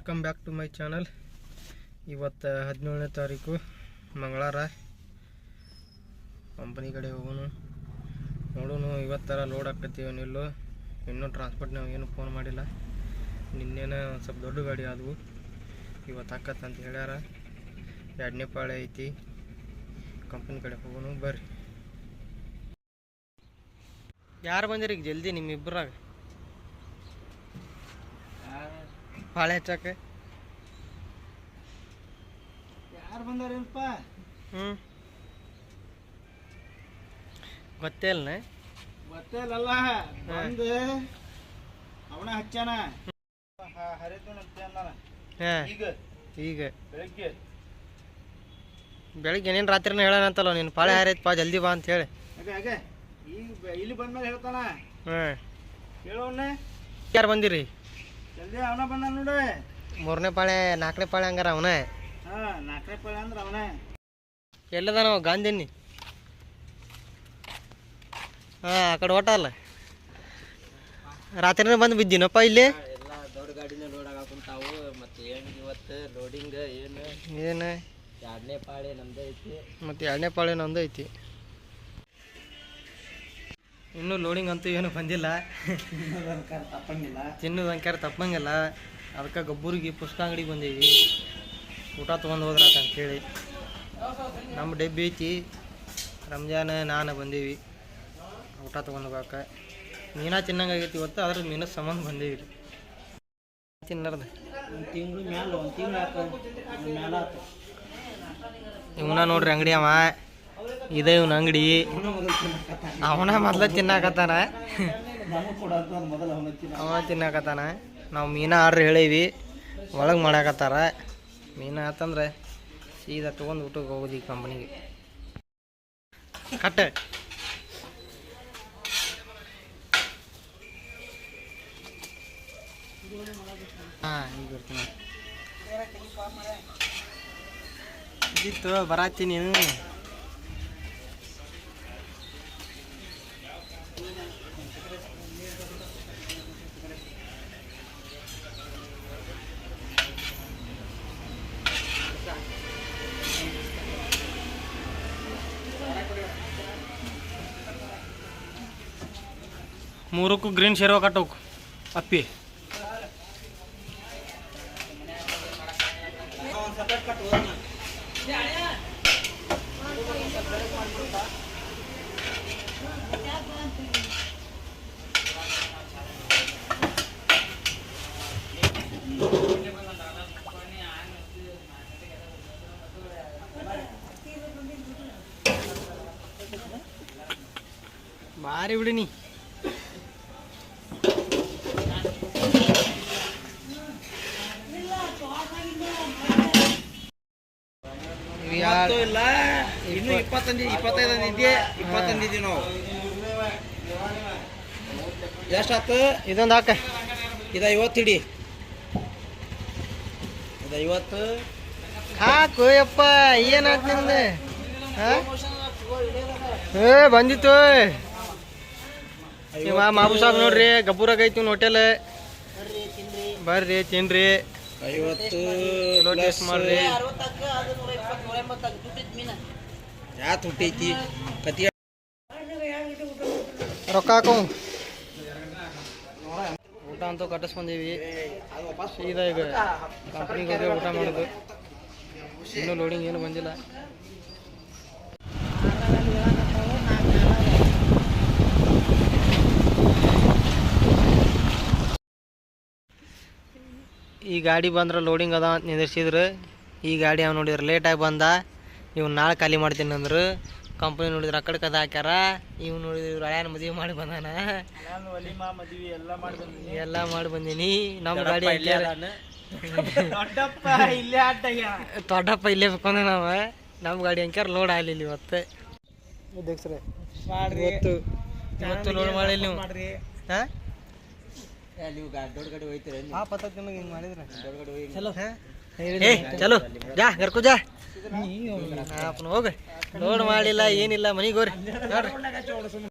Welcome back to my channel ಇವತ್ತು ಹದಿನೇಳನೇ ತಾರೀಕು, ಮಂಗಳವಾರ. ಕಂಪನಿ ಕಡೆ ಹೋಗೋನು ನೋಡೋನು ಇವತ್ತರ ಲೋಡ್ ಆಕತ್ತೀವಿ ನಿಲ್ಲು ಇನ್ನೂ ಟ್ರಾನ್ಸ್ಪೋರ್ಟ್ ನಾವು ಏನು ಫೋನ್ ಮಾಡಿಲ್ಲ. ನಿನ್ನೇನ ಒಂದು ಸ್ವಲ್ಪ ದೊಡ್ಡ ಗಾಡಿ ಆದವು. ಇವತ್ತು ಹಾಕತ್ತಂತ ಹೇಳ್ಯಾರ. ಎರಡನೇ ಪಾಳೆ ಐತಿ. ಕಂಪನಿ ಕಡೆ ಹೋಗೋನು ಬರ್ರಿ. ಯಾರು ಬಂದಿರಿ ಈಗ ಜಲ್ದಿ ನಿಮ್ಮಿಬ್ಬರಾಗ ಪಾಳೆ ಹಚ್ಚಾಕ. ಯಾರು ಬಂದಾರೇನಪ್ಪ ಹ್ಞೂ ಗೊತ್ತೇ ಇಲ್ಲ ಗೊತ್ತೇ ಇಲ್ಲಲ್ಲ. ಬಂದು ಅವನ ಹಚ್ಚಾನ ಹರಿದು ಈಗ? ಈಗ. ಬೆಳಗ್ಗೆ? ಬೆಳಿಗ್ಗೆ ಏನೇನು ರಾತ್ರಿನ ಹೇಳೋಣಂತಲ್ಲ ನೀನು? ಪಾಳೆ ಹಾರೈತ್ ಪಾ ಜಲ್ದಿ ಬಾ ಅಂತ ಹೇಳಿ. ಈಗ ಇಲ್ಲಿ ಬಂದ್ಮೇಲೆ ಹೇಳ್ತಾನ. ಹಾಂ ಹೇಳೋಣ ಯಾರು ಬಂದಿರಿ? ಜಲ್ದಿ ಅವನ ಬಂದ ನೋಡು. ಮೂರನೇ ಪಾಳೆ ನಾಲ್ಕನೇ ಪಾಳೆ ಹಂಗಾರ ಅವನೇ? ಹಾ ನಾಲ್ಕನೇ ಪಾಳೆ ಅಂದ್ರೆ ಅವನೇ. ಎಲ್ಲದ ನಾವು ಗಾಂಧಿನಿ ಹಾ ಆ ಕಡೆ ಓಟ ಅಲ್ಲ? ರಾತ್ರಿನೇ ಬಂದು ಬಿದ್ದೀನಪ್ಪ ಇಲ್ಲಿ? ಎಲ್ಲ ದೊಡ್ಡ ಗಾಡಿನ ಲೋಡ್ ಆಗಾಕುಂತಾವು ಮತ್ತೆ ಏನು ಇವತ್ತು ಲೋಡಿಂಗ್ ಏನು? ಏನು? ಎರಡನೇ ಪಾಳೆ ನಮ್ದೈತಿ. ಐತಿ ಮತ್ತು ಎರಡನೇ ಪಾಳೆ ನೊಂದು ಐತಿ ಇನ್ನೂ ಲೋಡಿಂಗ್ ಅಂತೂ ಏನು ಬಂದಿಲ್ಲ. ತಪ್ಪಂಗಿಲ್ಲ. ತಿನ್ನೋದು ಅಂಕ್ಯಾರ ತಪ್ಪಂಗಿಲ್ಲ. ಅದಕ್ಕೆ ಗೊಬ್ಬರಿಗೆ ಪುಸ್ತಕ ಅಂಗಡಿಗೆ ಬಂದೀವಿ. ಊಟ ತೊಗೊಂಡು ಹೋದ್ರಾತ ಅಂತೇಳಿ. ನಮ್ಮ ಡಬ್ಬಿ ಐತಿ. ರಂಜಾನ ನಾನು ಬಂದೀವಿ. ಊಟ ತೊಗೊಂಡು ಹೋಗಕ್ಕೆ ಮೀನಾ ತಿನ್ನಂಗಾಗೈತಿ ಇವತ್ತು ಅದ್ರ ಮೀನ ಸಂಬಂಧ ಬಂದೀವಿ ರೀ ತಿನ್ನರ್ದ. ಇವನ ನೋಡ್ರಿ ಅಂಗಡಿ ಅವ. ಇದೇ ಇವನ ಅಂಗಡಿ. ಅವನ ಮೊದಲ ತಿನ್ನಕತ್ತಾನ. ಅವ ತಿನ್ನಾಕತ್ತಾನ. ನಾವು ಮೀನ ಆರ್ಡ್ರ್ ಹೇಳೀವಿ. ಒಳಗೆ ಮಾಡಾಕತ್ತಾರ. ಮೀನ ಆತಂದ್ರೆ ಸೀದಾ ತೊಗೊಂಡು ಊಟಕ್ಕೆ ಹೋಗೋದು ಈ ಕಂಪ್ನಿಗೆ ಕಟ್ಟ ಹಾಂ, ಈಗ ಬರ್ತೀನಿ. ಇದ್ದಿತ್ತು ಬರಾತಿ ಮೂರಕ್ಕೂ ಗ್ರೀನ್ ಶೇರ್ವ ಕಟ್ಟೋಕು. ಅಪ್ಪಿ. ಭಾರಿ ಬಿಡಿ ನೀ ಇವ್ ಯಾ- ಇವತ್ತು ಇಲ್ಲ ಇನ್ನು ಇಪ್ಪತ್ತೊಂದು ಇಪ್ಪತ್ತೈದು ಇದೆ ಇಪ್ಪತ್ತು ಅಂದಿದ್ದೀವಿ ನಾವು? ಎಷ್ಟಾತು ಇದೊಂದು ಹಾಕ. ಇದು ಐವತ್ತು ಹಿಡಿ ಇದು ಐವತ್ತು. ಹಾಕು ಯಪ್ಪ ಏನಾಯ್ತು ನಿಮ್ದು ಹಾ? ಏ ಬಂದಿತ್ತು. ಇವ ಮಾಬು ಸಾಬ್ ನೋಡ್ರಿ ಗಬ್ಬೂರಾಗ ಐತಿ ಹೋಟೆಲ್ ಬರ್ರಿ ತಿನ್ರಿ. ಐವತ್ತು ಮಾಡ್ರಿ. ಯಾ ಹುಟ್ಟೈತಿ. ಕತಿ ರೊಕ್ಕ ಹಾಕೋ ಊಟ ಅಂತೂ ಕಟ್ಟಿಸ್ಕೊಂಡೀವಿ. ಸೀದಾ ಈಗ ಕಂಪ್ನಿಗೆ ಹೋಗಿ ಊಟ ಮಾಡೋದು. ಇನ್ನೂ ಲೋಡಿಂಗ್ ಏನು ಬಂದಿಲ್ಲ. ಈ ಗಾಡಿ ಬಂದ್ರೆ ಲೋಡಿಂಗ್ ಅದ ಅಂತ ನಿಂದಿರ್ಸಿದ್ರು. ಈ ಗಾಡಿ ಅವ್ನು ನೋಡಿದ್ರೆ ಲೇಟಾಗಿ ಬಂದ. ಇವ್ನು ನಾಳೆ ಖಾಲಿ ಮಾಡ್ತೀನಿ ಅಂದ್ರೆ. ಕಂಪ್ನಿ ನೋಡಿದ್ರೆ ಆ ಕಡೆ ಕದ ಹಾಕ್ಯಾರ. ಇವ್ ನೋಡಿದ್ರೆ ಇವ್ರು ಅಳ್ಯಾನ ಮದುವೆ ಮಾಡಿ ಬಂದಾನ. ಎಲ್ಲ ಮಾಡಿ ಬಂದಿನಿ. ಎಲ್ಲ ಮಾಡಿ ಬಂದೀನಿ. ನಮ್ಮ ಗಾಡಿ ಹಾಕ್ಯಾರ. ದೊಡ್ಡಪ್ಪ ಇಲ್ಲೇ ಬೇಕು ಅಂದ್ರೆ ಇಲ್ಲೇ ಬೇಕಂದ ನಾವ ನಮ್ಮ ಗಾಡಿ ಅಂಕ್ಯಾರ ಲೋಡ್ ಆಗ್ಲಿಲ್ಲ ಇವತ್ತು. ಇವತ್ತು ಲೋಡ್ ಮಾಡಿಲ್ಲ ನೀವು. ಮಾಡ್ರಿ. ಹಾಂ? ನೀವು ದೊಡ್ಡ ಗಡಿ ಹೋಯ್ತೀರ ಆ ಪತ್ತ ನಿಮಗೆ ಹಿಂಗೆ ಮಾಡಿದ್ರೆ? ದೊಡ್ಡ ಗಾಡಿ ಹೋಗಿ ಚಲೋ. ಏ ಚಲೋ. ಜಾ ಗರ್ಕು ಜಾ. ಹೋಗ ಲೋಡ್ ಮಾಡಿಲ್ಲ ಏನಿಲ್ಲ ಮನೆಗೆ ಹೋಗ್ರಿ. ನೋಡ್ರಿ.